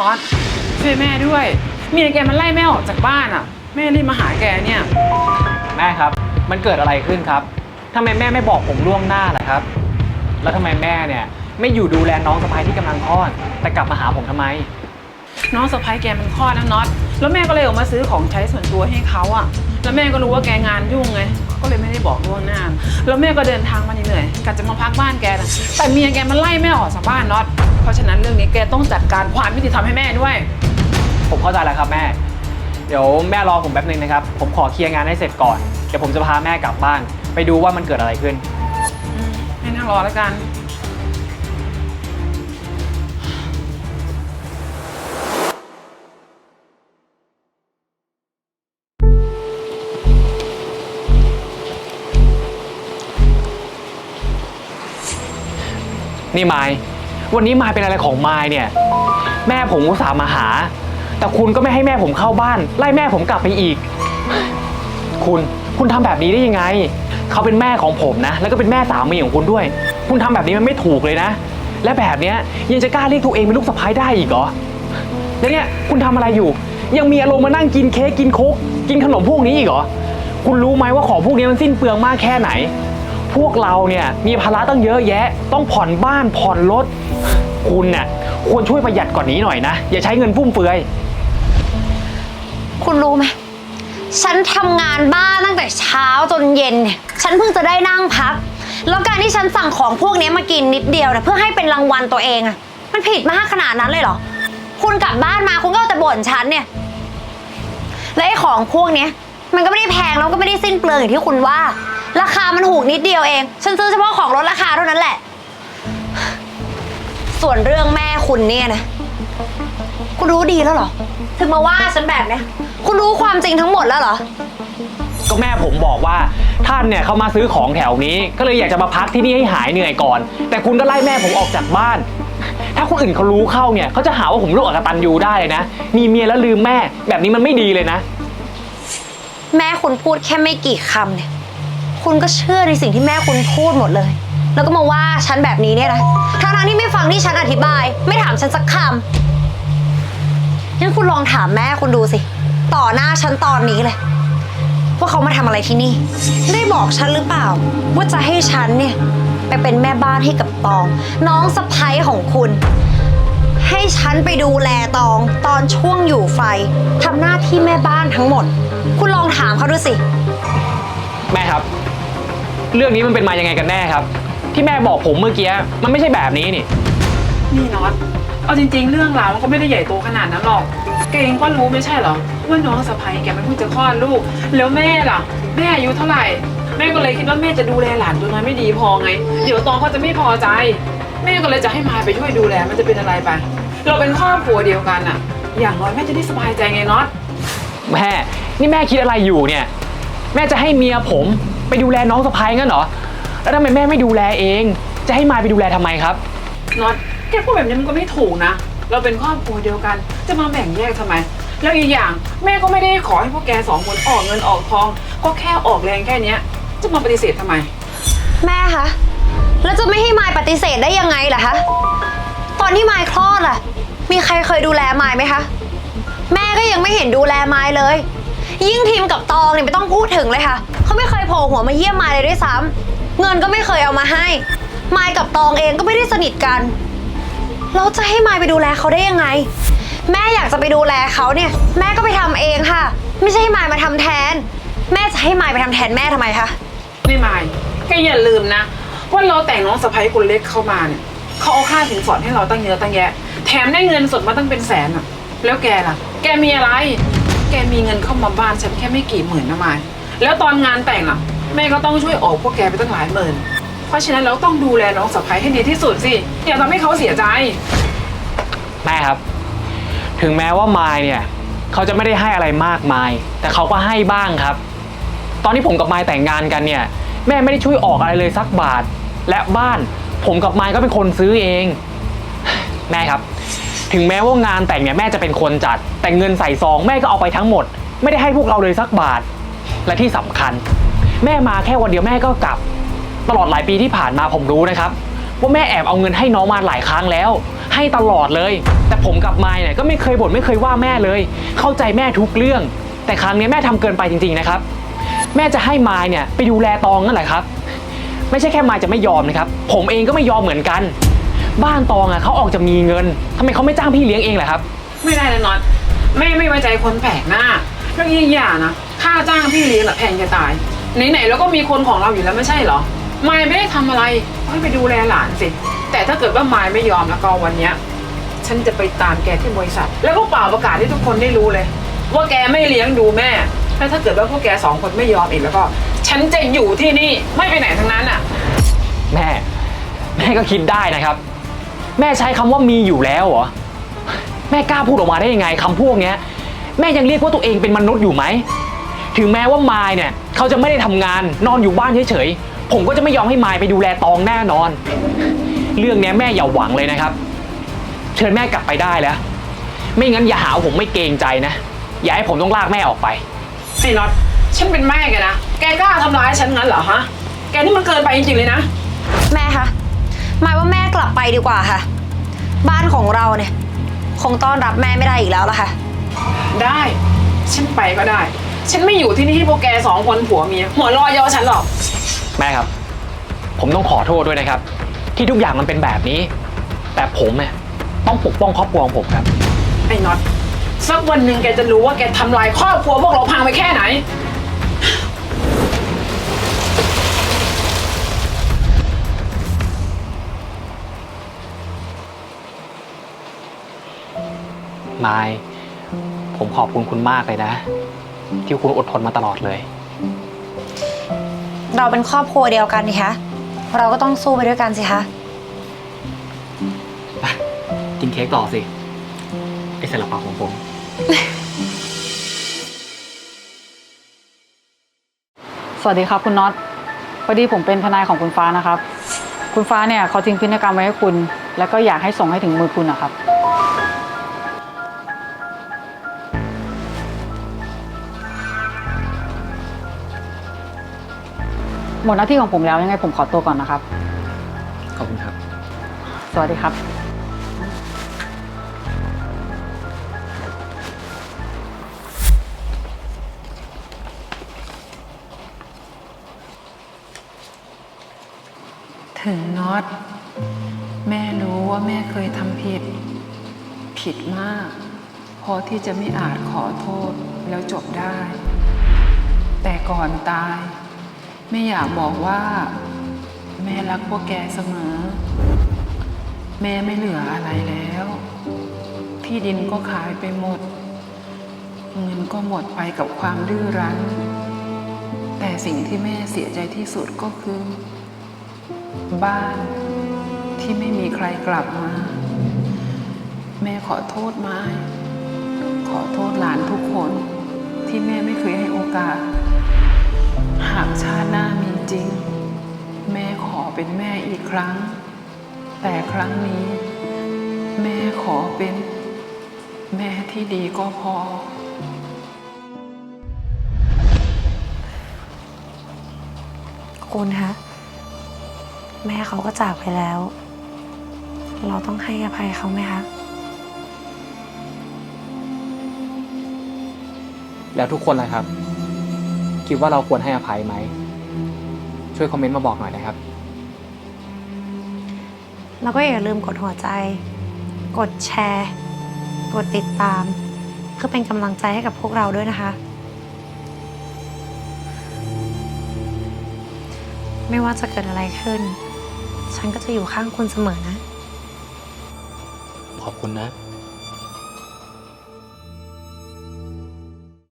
น็อตช่วยแม่ด้วยเมียแกมันไล่แม่ออกจากบ้านอะ แม่รีบมาหาแกเนี่ย แม่ครับ มันเกิดอะไรขึ้นครับทำไมแม่ไม่บอกผมล่วงหน้าล่ะครับ แล้วทำไมแม่เนี่ยไม่อยู่ดูแลน้องสะพายที่กำลังคลอด แต่กลับมาหาผมทำไม น้องสะพ้ายแกมันคลอดนะน็อต แล้วแม่ก็เลยออกมาซื้อของใช้ส่วนตัวให้เขาอะแล้วแม่ก็รู้ว่าแกงานยุ่งไงเขาก็เลยไม่ได้บอกล่วงหน้า แล้วแม่ก็เดินทางมาเหนื่อยๆกะจะมาพักบ้านแกนะแต่เมียแกมันไล่แม่ออกจากบ้านน็อต เพราะฉะนั้นเรื่องนี้แกต้องจัดการความยุติธรรมให้แม่ด้วย ผมเข้าใจแล้วครับแม่ เดี๋ยวแม่รอผมแป๊บนึงนะครับ ผมขอเคลียร์งานให้เสร็จก่อน เดี๋ยวผมจะพาแม่กลับบ้าน ไปดูว่ามันเกิดอะไรขึ้นอืมให้นั่งรอแล้วกัน นี่ไมายวันนี้ไมายเป็นอะไรของไมายเนี่ย แม่ผมอุตส่าห์มาหา แต่คุณก็ไม่ให้แม่ผมเข้าบ้าน ไล่แม่ผมกลับไปอีก คุณคุณทำแบบนี้ได้ยังไง เขาเป็นแม่ของผมนะ แล้วก็เป็นแม่สามีของคุณด้วย คุณทำแบบนี้มันไม่ถูกเลยนะ และแบบเนี้ยยังจะกล้าเรียกตัวเองเป็นลูกสะใภ้ได้อีกเหรอแล้วเนี่ยคุณทำอะไรอยู่ ยังมีอารมณ์มานั่งกินเค้กกินโค้กกินขนมพวกนี้อีกเหรอ คุณรู้ไหมว่าของพวกนี้มันสิ้นเปลืองมากแค่ไหน พวกเราเนี่ยมีภาระตั้งเยอะแยะ ต้องผ่อนบ้านผ่อนรถ คุณเนี่ยควรช่วยประหยัดกว่านนี้หน่อยนะ อย่าใช้เงินฟุ่มเฟือย คุณรู้ไหม ฉันทำงานบ้านตั้งแต่เช้าจนเย็นเนี่ยฉันเพิ่งจะได้นั่งพัก แล้วการที่ฉันสั่งของพวกนี้มากินนิดเดียวนะเพื่อให้เป็นรางวัลตัวเองอะมันผิดมากขนาดนั้นเลยเหรอ คุณกลับบ้านมาคุณก็เอาแต่บ่นฉันเนี่ย และไอ้ของพวกเนี้ยมันก็ไม่ได้แพงแล้วก็ไม่ได้สิ้นเปลืองอย่างที่คุณว่า ราคามันถูกนิดเดียวเอง ฉันซื้อเฉพาะของลดราคาเท่านั้นแหละ ส่วนเรื่องแม่คุณเนี่ยนะ คุณรู้ดีแล้วเหรอ ถึงมาว่าฉันแบบเนี้ยคุณรู้ความจริงทั้งหมดแล้วเหรอ ก็แม่ผมบอกว่าท่านเนี่ยเขามาซื้อของแถวนี้ ก็เลยอยากจะมาพักที่นี่ให้หายเหนื่อยก่อน แต่คุณก็ไล่แม่ผมออกจากบ้าน ถ้าคนอื่นเขารู้เข้าเนี่ยเขาจะหาว่าผมลูกอกตันยูได้เลยนะ มีเมียแล้วลืมแม่ แบบนี้มันไม่ดีเลยนะ แม่คุณพูดแค่ไม่กี่คำเนี่ย คุณก็เชื่อในสิ่งที่แม่คุณพูดหมดเลย แล้วก็มาว่าฉันแบบนี้เนี่ยนะทั้งๆที่ไม่ฟังที่ฉันอธิบาย ไม่ถามฉันสักคำงั้นคุณลองถามแม่คุณดูสิ ต่อหน้าฉันตอนนี้เลย ว่าเขามาทำอะไรที่นี่ ได้บอกฉันหรือเปล่า ว่าจะให้ฉันเนี่ย ไปเป็นแม่บ้านให้กับตอง น้องสะพ้ยของคุณ ให้ฉันไปดูแลตอง ตอนช่วงอยู่ไฟทำหน้าที่แม่บ้านทั้งหมด คุณลองถามเขาดูสิ เรื่องนี้มันเป็นมายังไงกันแน่ครับ ที่แม่บอกผมเมื่อกี้มันไม่ใช่แบบนี้นี่ นี่น็อตเอาจริง ๆ เรื่องราวมันก็ไม่ได้ใหญ่โตขนาดนั้นหรอก แกเองก็รู้ไม่ใช่เหรอว่าน้องสะใภ้แกมันเพิ่งจะคลอดลูก แล้วแม่ล่ะ แม่อายุเท่าไหร่ แม่ก็เลยคิดว่าแม่จะดูแลหลานตัวน้อยไม่ดีพอไง เดี๋ยวตองเขาจะไม่พอใจ แม่ก็เลยจะให้มายไปช่วยดูแลมันจะเป็นอะไรไป เราเป็นครอบครัวเดียวกันอะอย่างน้อยแม่จะได้สบายใจไงน็อตแม่ นี่แม่คิดอะไรอยู่เนี่ย แม่จะให้เมียผม ไปดูแลน้องสะพ้ายงั้นเหรอ แล้วทำไมแม่ไม่ดูแลเอง จะให้มายไปดูแลทำไมครับ น็อตแกพูดแบบนี้มันก็ไม่ถูกนะ เราเป็นครอบครัวเดียวกัน จะมาแบ่งแยกทำไม แล้วอีกอย่างแม่ก็ไม่ได้ขอให้พวกแกสองคนออกเงินออกทอง ก็แค่ออกแรงแค่เนี้ย จะมาปฏิเสธทำไม แม่คะ แล้วจะไม่ให้มายปฏิเสธได้ยังไงล่ะคะ ตอนที่มายคลอดล่ะ มีใครเคยดูแลมายไหมคะ แม่ก็ยังไม่เห็นดูแลมายเลย ยิ่งทีมกับตองเนี่ยไม่ต้องพูดถึงเลยค่ะ เขาไม่เคยโผล่หัวมาเยี่ยมมายเลยด้วยซ้ำเงินก็ไม่เคยเอามาให้ มายกับตองเองก็ไม่ได้สนิทกันแล้วจะให้มายไปดูแลเขาได้ยังไง แม่อยากจะไปดูแลเขาเนี่ย แม่ก็ไปทำเองค่ะ ไม่ใช่ให้มายมาทำแทน แม่จะให้มายไปทำแทนแม่ทำไมคะไม่มายแกอย่าลืมนะ ว่าเราแต่งน้องสะใภ้คนเล็กเข้ามาเนี่ยเขาเอาค่าสินสอดให้เราตั้งเยอะตั้งแยะ แถมได้เงินสดมาตั้งเป็นแสนอะแล้วแกล่ะ แกมีอะไร แกมีเงินเข้ามาบ้านฉันแค่ไม่กี่หมื่นนะมาย แล้วตอนงานแต่งอะแม่ก็ต้องช่วยออกพวกแกไปตั้งหลายหมื่น เพราะฉะนั้นเราต้องดูแลน้องสะใภ้ให้ดีที่สุดสิ อย่าทำให้เขาเสียใจ แม่ครับ ถึงแม้ว่ามายเนี่ย เขาจะไม่ได้ให้อะไรมากมาย แต่เขาก็ให้บ้างครับ ตอนที่ผมกับมายแต่งงานกันเนี่ย แม่ไม่ได้ช่วยออกอะไรเลยสักบาท และบ้านผมกับมายก็เป็นคนซื้อเอง แม่ครับ ถึงแม้ว่างานแต่งเนี่ยแม่จะเป็นคนจัด แต่เงินใส่ซองแม่ก็เอาไปทั้งหมด ไม่ได้ให้พวกเราเลยสักบาท และที่สำคัญ แม่มาแค่วันเดียวแม่ก็กลับ ตลอดหลายปีที่ผ่านมาผมรู้นะครับ ว่าแม่แอบเอาเงินให้น้องมาหลายครั้งแล้ว ให้ตลอดเลย แต่ผมกับมายเนี่ยก็ไม่เคยบ่นไม่เคยว่าแม่เลย เข้าใจแม่ทุกเรื่อง แต่ครั้งนี้แม่ทำเกินไปจริงๆนะครับ แม่จะให้มายเนี่ยไปดูแลตองนั่นแหละครับ ไม่ใช่แค่มายจะไม่ยอมนะครับ ผมเองก็ไม่ยอมเหมือนกัน บ้านตองอะเขาออกจะมีเงินทำไมเขาไม่จ้างพี่เลี้ยงเองล่ะครับ ไม่ได้นะน็อตแม่ไม่ไว้ใจคนแปลกหน้าเรื่องยิ่งอย่างนะ ค่าจ้างพี่เลี้ยงอะแพงจะตาย ไหนๆแล้วก็มีคนของเราอยู่แล้วไม่ใช่เหรอมายไม่ได้ทำอะไรให้ไปดูแลหลานสิ แต่ถ้าเกิดว่ามายไม่ยอมแล้วก็วันเนี้ยฉันจะไปตามแกที่บริษัท แล้วก็เป่าประกาศให้ทุกคนได้รู้เลย ว่าแกไม่เลี้ยงดูแม่แล้วถ้าเกิดว่าพวกแกสองคนไม่ยอมอีกแล้วก็ ฉันจะอยู่ที่นี่ไม่ไปไหนทั้งนั้นอะ แม่ แม่ก็คิดได้นะครับ แม่ใช้คำว่ามีอยู่แล้วเหรอ แม่กล้าพูดออกมาได้ยังไงคำพวกเนี้ย แม่ยังเรียกว่าตัวเองเป็นมนุษย์อยู่ไหม ถึงแม้ว่ามายเนี่ยเขาจะไม่ได้ทำงานนอนอยู่บ้านเฉยๆผมก็จะไม่ยอมให้มายไปดูแลตองแน่นอน เรื่องเนี้ยแม่อย่าหวังเลยนะครับ เชิญแม่กลับไปได้แล้ว ไม่งั้นอย่าหาว่าผมไม่เกรงใจนะ อย่าให้ผมต้องลากแม่ออกไป ไอ้น็อตฉันเป็นแม่แกนะ แกกล้าทำร้ายฉันงั้นเหรอฮะ แกนี่มันเกินไปจริงๆเลยนะ แม่คะหมายว่าแม่กลับไปดีกว่าค่ะ บ้านของเราเนี่ย คงต้อนรับแม่ไม่ได้อีกแล้วล่ะค่ะ ได้ ฉันไปก็ได้ ฉันไม่อยู่ที่นี่ให้พวกแกสองคนผัวเมียหัวเรอยอฉันหรอก แม่ครับ ผมต้องขอโทษด้วยนะครับ ที่ทุกอย่างมันเป็นแบบนี้ แต่ผมเนี่ยต้องปกป้องครอบครัวของผมครับ ไอ้น็อตสักวันหนึ่งแกจะรู้ว่าแกทำลายครอบครัวพวกเราพังไปแค่ไหน มาย ผมขอบคุณคุณมากเลยนะ ที่คุณอดทนมาตลอดเลย เราเป็นครอบครัวเดียวกันนี่คะเราก็ต้องสู้ไปด้วยกันสิคะกินเค้กต่อสิ ไอเสลับปากของผม สวัสดีครับคุณน็อตพอดีผมเป็นทนายของคุณฟ้านะครับ คุณฟ้าเนี่ยเขาทิ้งพินัยกรรมไว้ให้คุณ แล้วก็อยากให้ส่งให้ถึงมือคุณนะครับ หมดหน้าที่ของผมแล้วยังไงผมขอตัวก่อนนะครับ ขอบคุณครับ สวัสดีครับ ถึงน็อต แม่รู้ว่าแม่เคยทำผิด ผิดมาก พอที่จะไม่อาจขอโทษแล้วจบได้ แต่ก่อนตาย ไม่อยากบอกว่า แม่รักพวกแกเสมอ แม่ไม่เหลืออะไรแล้ว ที่ดินก็ขายไปหมด เงินก็หมดไปกับความดื้อรั้น แต่สิ่งที่แม่เสียใจที่สุดก็คือ บ้านที่ไม่มีใครกลับมา แม่ขอโทษไม้ขอโทษหลานทุกคนที่แม่ไม่เคยให้โอกาส หากชาติหน้ามีจริง แม่ขอเป็นแม่อีกครั้ง แต่ครั้งนี้ แม่ขอเป็น แม่ที่ดีก็พอ คุณคะแม่เขาก็จากไปแล้ว เราต้องให้อภัยเขาไหมคะ แล้วทุกคนล่ะครับ คิดว่าเราควรให้อภัยไหม ช่วยคอมเมนต์มาบอกหน่อยนะครับ แล้วก็อย่าลืมกดหัวใจ กดแชร์ กดติดตาม เพื่อเป็นกำลังใจให้กับพวกเราด้วยนะคะ ไม่ว่าจะเกิดอะไรขึ้น ฉันก็จะอยู่ข้างคุณเสมอนะ ขอบคุณนะ